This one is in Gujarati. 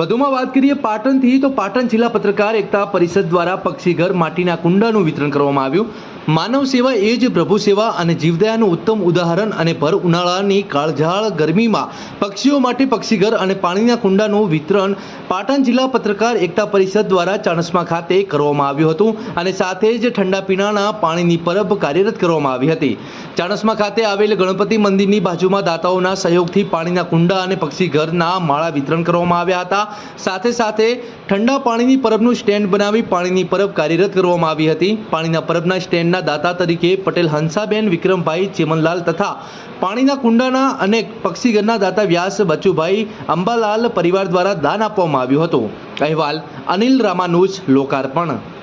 વધુમાં વાત કરીએ પાટણથી, તો પાટણ જિલ્લા પત્રકાર એકતા પરિષદ દ્વારા પક્ષીઘર માટીના કુંડાનું વિતરણ કરવામાં આવ્યું. માનવ સેવા એ જ પ્રભુ સેવા અને જીવદયાનું ઉત્તમ ઉદાહરણ અને ભર ઉનાળાની કાળઝાળ ગરમીમાં પક્ષીઓ માટે પક્ષીઘર અને પાણીના કુંડાનું વિતરણ પાટણ જિલ્લા પત્રકાર એકતા પરિષદ દ્વારા ચાણસમા ખાતે કરવામાં આવ્યું હતું અને સાથે જ ઠંડા પીણાના પાણીની પરબ કાર્યરત કરવામાં આવી હતી. ચાણસમા ખાતે આવેલ ગણપતિ મંદિરની બાજુમાં દાતાઓના સહયોગથી પાણીના કુંડા અને પક્ષીઘરના માળા વિતરણ કરવામાં આવ્યા હતા. સાથે સાથે ઠંડા પાણીની પરબનું સ્ટેન્ડ બનાવી પાણીની પરબ કાર્યરત કરવામાં આવી હતી. પાણીના પરબના સ્ટેન્ડના દાતા તરીકે પટેલ હંસાબેન, વિક્રમભાઈ, ચેમનલાલ તથા પાણીના કુંડાના અને પક્ષીઘરના દાતા વ્યાસ, બચુભાઈ, અંબાલાલ પરિવાર દ્વારા દાન આપવામાં આવ્યું હતું. અહેવાલ અનિલ રામાનુજ, લોકાર્પણ.